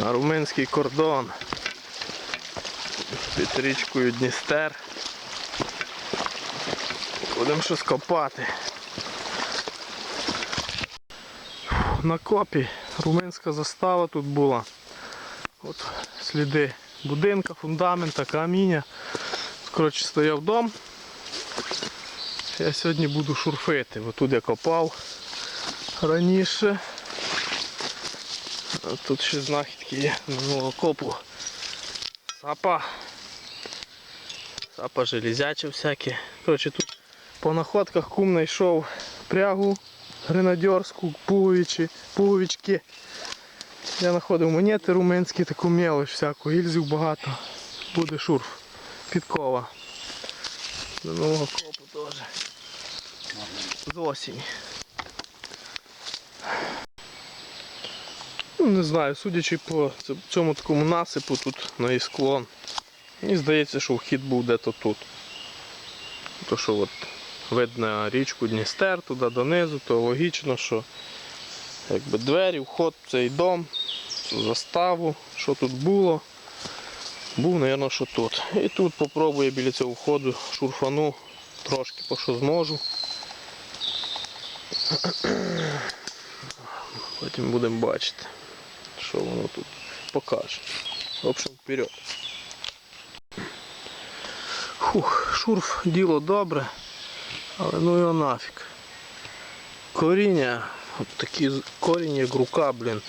на румунський кордон під річкою Дністер. Будемо щось копати. На копі румунська застава тут була. От сліди будинка, фундамента, каміння. Коротше, стояв дом. Я сьогодні буду шурфити. Бо тут я копав раніше. Тут ще знахідки є минулого копу. Сапа. Сапа железяча всякі. Коротше, тут по находках кум знайшов прягу гренадерську, пуговичі, пуговички. Я знаходив монети румунські, таку мелоч всяку, гільзів багато. Буде шурф. Підкова. До нового копу теж. З осені. Ну, не знаю, судячи по цьому такому насипу тут на і склон. Мені здається, що вхід був дето тут. То що от видно річку Дністер туди донизу, то логічно, що якби двері, вход в цей дом, цю заставу, що тут було. Був, мабуть, що тут. І тут попробую біля цього входу шурфану трошки, по що зможу. Потім будемо бачити, що воно тут покаже. В общем, вперед. Фух, шурф діло добре, але ну його нафіг. Коріння, от такі корінь як рука, блін.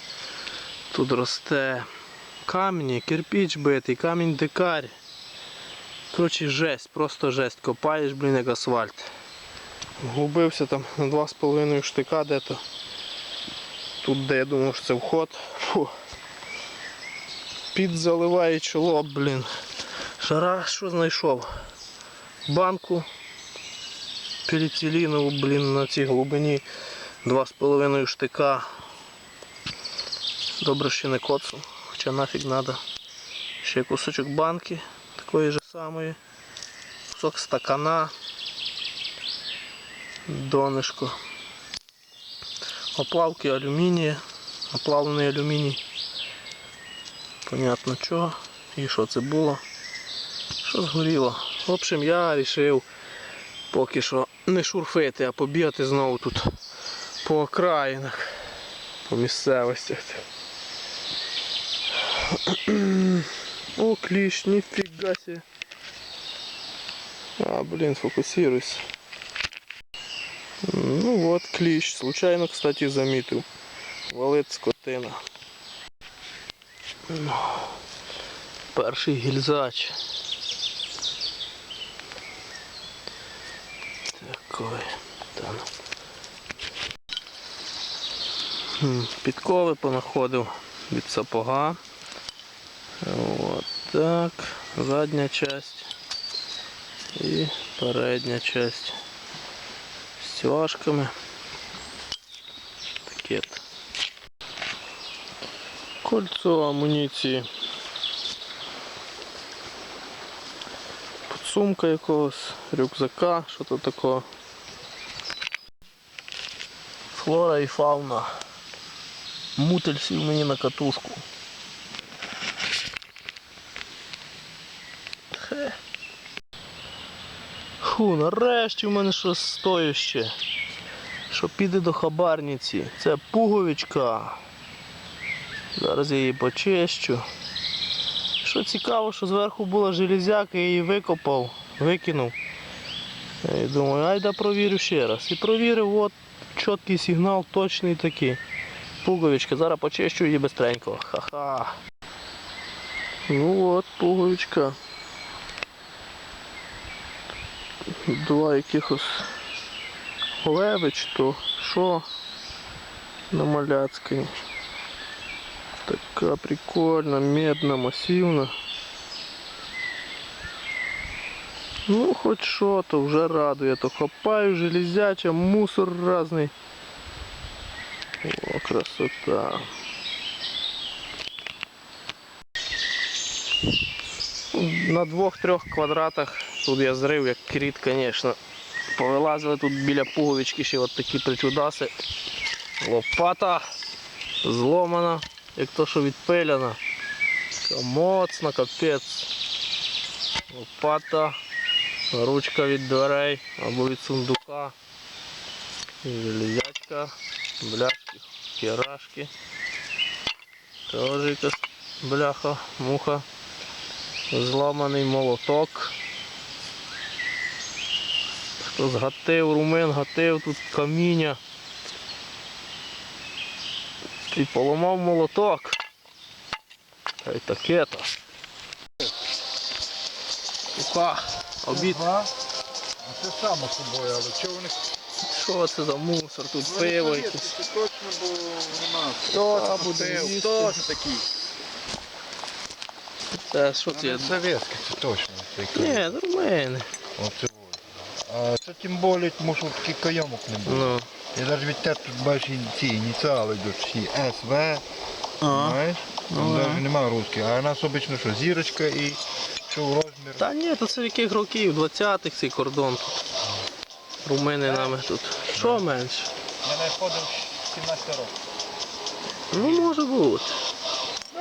Тут росте камінь, кирпіч битий, камінь дикарь. Коротше, жесть, просто жесть. Копаєш, блін, як асфальт. Губився там на 2,5 штика де-то. Тут, де я думав, що це вход. Під заливає чоло, блін. Шара, що знайшов? Банку поліетиленову, блін, на цій глибині 2,5 штика. Добре, що не коцу, хоча нафіг треба. Ще кусочок банки такої ж самої. Кусок стакана. Донышко. Оплавки алюмінія. Оплавлений алюміній. Понятно чого. І що це було. Що згоріло. В общем, я вирішив поки що не шурфити, а побігати знову тут по окраїнах, по місцевостях. О, кліщ, ніфіга себе. А, блин, фокусируйся. Ну вот кліщ. Случайно, кстати, заметил. Валить скотина. Ну, Перший гільзач. Такой. Там. Підкови понаходив від сапога. Вот так. Задня часть і передня часть з стяжками. Кольцо амуніції. Подсумка якогось, рюкзака, що то такого. Флора і фауна. Мутель сів мені на катушку. Хе. Фу, нарешті в мене щось стояще. Що піде до хабарниці. Це пуговичка. Зараз я її почищу. Що цікаво, що зверху була железяка, я її викопав, викинув. Я думаю, айда провірю ще раз. І провірив, от чіткий сигнал, точний такий. Пуговичка, зараз почищу її бистренько. Ха-ха. Ну от, пуговичка. Два якихось леви чи то що на маляцькій. Така прикольна, медна, масивна. Ну, хоч що, то вже радує, то хапаю железяча, мусор разний. О, красота. На двох-трьох квадратах тут я зрив, як кріт, звісно. Повилазили тут біля пуговички ще от такі причудаси. Лопата зломана. Як то, що відпиляна. Моцна, капець. Лопата, ручка від дверей або від сундука. Железячка, бляшки, херашки. Теж якась бляха, муха. Зламаний молоток. Хтось гатив, румен гатив, тут каміння. І поламав молоток. Та й таке то. Уха, обід. Ага. А це само собою, але чого вони Що це за мусор? Тут пиво якесь. Це точно, бо нема. Хто це буде? Хто це такий? Це що це? Це советський, це точно. Ні, нормально. Оце. А це тим більше, тому що такий кайомок не було. Ну. І навіть від тебе тут бачиш ці ініціали йдуть всі СВ, знаєш? Ну, да. навіть немає русських, а у нас обично що, зірочка і що розмір. Та ні, то це в яких років? 20-х цей кордон тут. Румини нами тут. Що менше? Я не ходив 17 років. Ну може бути.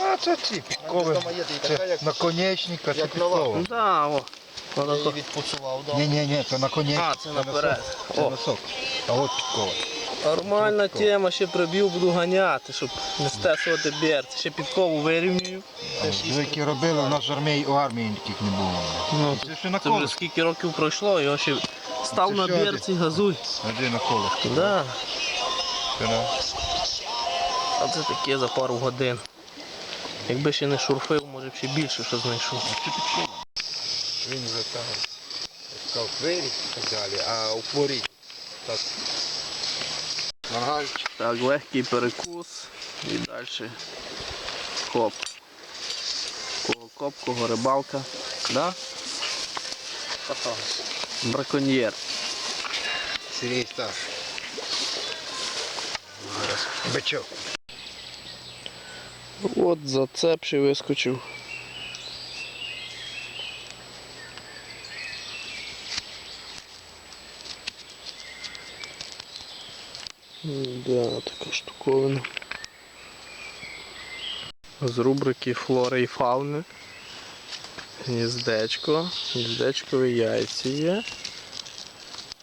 А це ці підкови. Це наконечника, це як нова. підкова. Да, о. Я її відпочивав, да. Ні, ні, ні, це наконечник. А, це наперед. Це О. носок. А от підкова. Нормальна тема, ще приб'ю, буду ганяти, щоб не стесувати берці. Ще підкову вирівнюю. Які робили, у нас в армії, у армії таких не було. Ну, Це ще на Це вже скільки років пройшло, його ще став Це на що берці, газуй. Один на колесо. Да. Це на- А це таке за пару годин. Якби ще не шурфив, може б ще більше що знайшов. Він вже там двері і так далі, а у творі так. Нагальчик. Так, легкий перекус і далі хоп. Кого коп, кого рибалка. Да? Браконьєр. Сергій Сташ. Бичок. От зацеп вискочив. Да, така штуковина. З рубрики флори і фауни. Гніздечко, гніздечкові яйці є.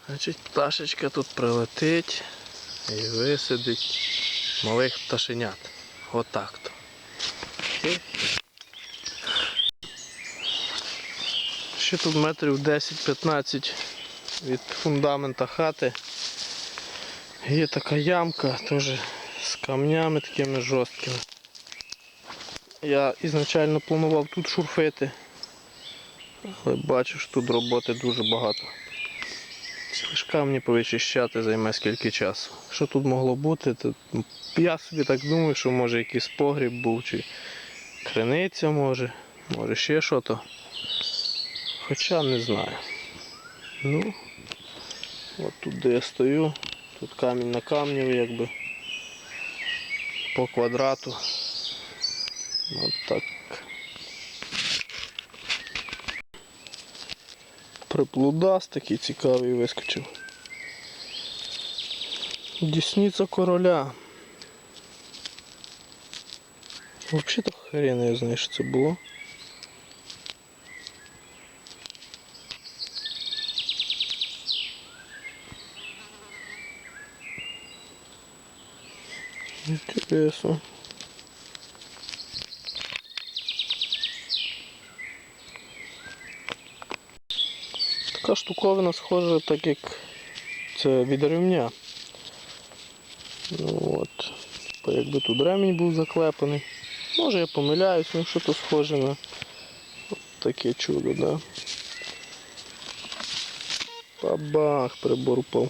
Значить, пташечка тут прилетить і висидить малих пташенят. Отак то. Ще тут метрів 10-15 від фундамента хати. Є така ямка, теж з камнями такими жорсткими. Я ізначально планував тут шурфити, але бачу, що тут роботи дуже багато. Лиш камні повичищати займе скільки часу. Що тут могло бути, то я собі так думаю, що може якийсь погріб був, чи криниця може, може ще що то. Хоча не знаю. Ну, от тут де я стою, тут камінь на камні якби по квадрату. От так. Приплудас такий цікавий вискочив. Дісниця короля. Взагалі-то хрен я знаю, що це було. Интересно. Така штуковина схожа, так як це від ремня. Ну от. Якби тут ремінь був заклепаний. Може я помиляюсь, ну що то схоже на таке чудо, да. Бабах, прибор упав.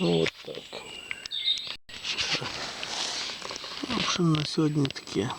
Ну от так. На сьогодні таке.